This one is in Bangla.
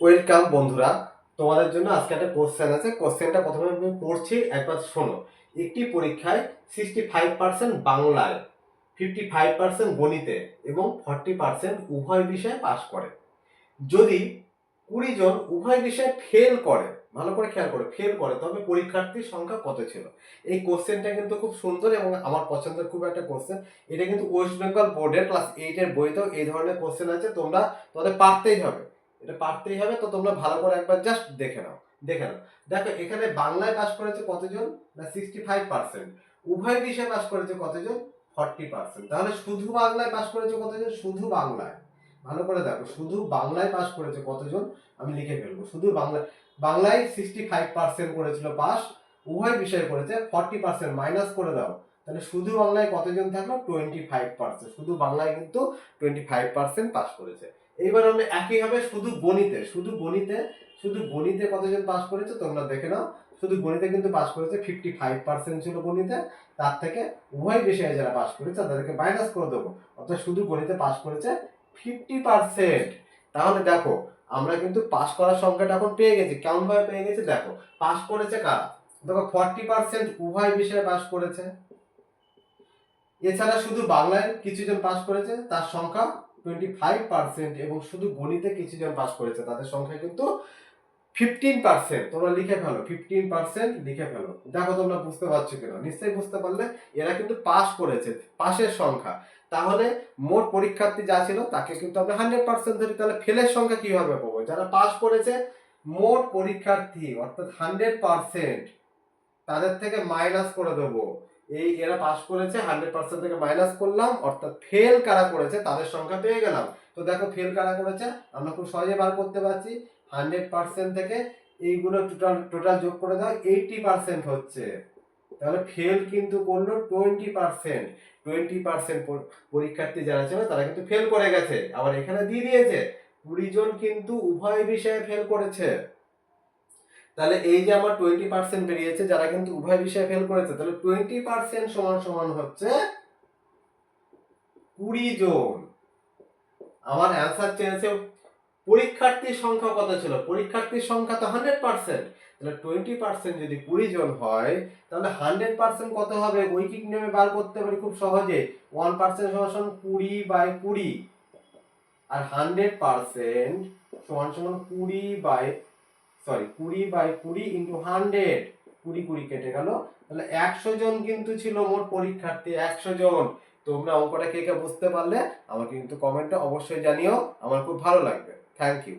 ওয়েলকাম বন্ধুরা, তোমাদের জন্য আজকে একটা কোশ্চেন আছে। কোশ্চেনটা প্রথমে আমি পড়ছি, একবার শোনো। একটি পরীক্ষায় সিক্সটি ফাইভ পার্সেন্ট বাংলায় ফিফটি ফাইভ পার্সেন্ট গণিতে এবং ফর্টি পার্সেন্ট উভয় বিষয়ে পাশ করে। যদি কুড়ি জন উভয় বিষয়ে ফেল করে, ভালো করে খেয়াল করে ফেল করে, তবে পরীক্ষার্থীর সংখ্যা কত ছিল? এই কোশ্চেনটা কিন্তু খুব সুন্দর এবং আমার পছন্দের খুব একটা কোশ্চেন এটা কিন্তু ওয়েস্ট বেঙ্গল বোর্ডের ক্লাস এইটের বইতেও এই ধরনের কোশ্চেন আছে। তোমরা তোমাদের পারতেই হবে। এটা পারতেই হবে, তো তোমরা ভালো করে একবার জাস্ট দেখে নাও। দেখে নাও। দেখো, এখানে বাংলায় পাস করেছে কতজন? না সিক্সটি ফাইভ পার্সেন্ট উভয় বিষয়ে পাস করেছে কতজন? ফর্টি পার্সেন্ট তাহলে শুধু বাংলায় পাস করেছে কতজন? শুধু বাংলায়। ভালো করে দেখো, শুধু বাংলায় পাস করেছে কতজন? আমি লিখে ফেলব। শুধু বাংলা বাংলায় সিক্সটি ফাইভ পার্সেন্ট করেছিল পাস উভয় বিষয়ে করেছে ফর্টি পার্সেন্ট মাইনাস করে দাও। তাহলে শুধু বাংলায় কতজন থাকল? টোয়েন্টি ফাইভ পার্সেন্ট শুধু বাংলায় কিন্তু টোয়েন্টি ফাইভ পার্সেন্ট পাস করেছে। এইবার আমরা একই হবে, শুধু গণিতে শুধু গণিতে শুধু গণিতে কতজন পাস করেছে, তোমরা দেখে নাও। শুধু গণিতে কিন্তু পাস করেছে ফিফটি ফাইভ পার্সেন্ট ছিল গণিতে, তার থেকে উভয় বিষয়ে যারা পাস করেছে, তাদেরকে মাইনাস করে দেবো। অর্থাৎ শুধু গণিতে পাস করেছে ফিফটি পার্সেন্ট তাহলে দেখো, আমরা কিন্তু পাস করার সংখ্যাটা এখন পেয়ে গেছি। কেমন ভাবে পেয়ে গেছি? দেখো পাস করেছে কারা? দেখো ফর্টি পার্সেন্ট উভয় বিষয়ে পাস করেছে। এছাড়া শুধু বাংলায় কিছুজন পাস করেছে, তার সংখ্যা টোয়েন্টি ফাইভ পার্সেন্ট এবং শুধু গণিতে কিছুজন পাস করেছে, তাদের সংখ্যা কিন্তু ফিফটিন পার্সেন্ট তোমরা লিখে ফেলো ফিফটিন পার্সেন্ট লিখে ফেলো। দেখো তোমরা বুঝতে পারছ কিনা? নিশ্চয়ই বুঝতে পারলে, এরা কিন্তু পাস করেছে পাশের সংখ্যা। তাহলে মোট পরীক্ষার্থী যা ছিল, তাকে কিন্তু আমরা হান্ড্রেড পার্সেন্ট ধরি। তাহলে ফেলের সংখ্যা কীভাবে পাবো যারা পাস করেছে, মোট পরীক্ষার্থী, অর্থাৎ হান্ড্রেড পার্সেন্ট তাদের থেকে মাইনাস করে দেবো। এই এরা পাস করেছে হান্ড্রেড পার্সেন্ট থেকে মাইনাস করলাম, অর্থাৎ ফেল কারা করেছে তাদের সংখ্যা পেয়ে গেলাম। তো দেখো ফেল কারা করেছে, আমরা খুব সহজে বার করতে পারছি হান্ড্রেড পার্সেন্ট থেকে এইগুলো টোটাল টোটাল যোগ করে দাও এইটটি পার্সেন্ট হচ্ছে। তাহলে ফেল কিন্তু করল টোয়েন্টি পার্সেন্ট টোয়েন্টি পার্সেন্ট পরীক্ষার্থী যারা ছিল, তারা কিন্তু ফেল করে গেছে। আবার এখানে দিয়ে দিয়েছে, কুড়ি জন কিন্তু উভয় বিষয়ে ফেল করেছে। তাহলে এই যে আমার টোয়েন্টি পার্সেন্ট বেরিয়েছে, যারা কিন্তু উভয় বিষয়ে ফেল করেছে, তাহলে টোয়েন্টি পার্সেন্ট সমান সমান হচ্ছে কুড়ি জন। আমার অ্যান্সার চেয়েছে পরীক্ষার্থীর সংখ্যা কত ছিল? পরীক্ষার্থীর সংখ্যা তো হান্ড্রেড পার্সেন্ট তাহলে টোয়েন্টি পার্সেন্ট যদি কুড়ি জন হয়, তাহলে হান্ড্রেড পার্সেন্ট কত হবে? ঐকিক নিয়মে বার করতে পারি খুব সহজে। ওয়ান পার্সেন্ট সমান সমান কুড়ি বাই কুড়ি। আর হান্ড্রেড পার্সেন্ট সমান সমান কুড়ি বাই সরি কুড়ি বাই কুড়ি ইন্টু হান্ড্রেড কুড়ি কুড়ি কেটে গেল। তাহলে একশো জন কিন্তু ছিল মোট পরীক্ষার্থী, একশো জন। তোমরা অঙ্কটা কে কে বুঝতে পারলে, আমাকে কিন্তু কমেন্টটা অবশ্যই জানিও। আমার খুব ভালো লাগবে। Thank you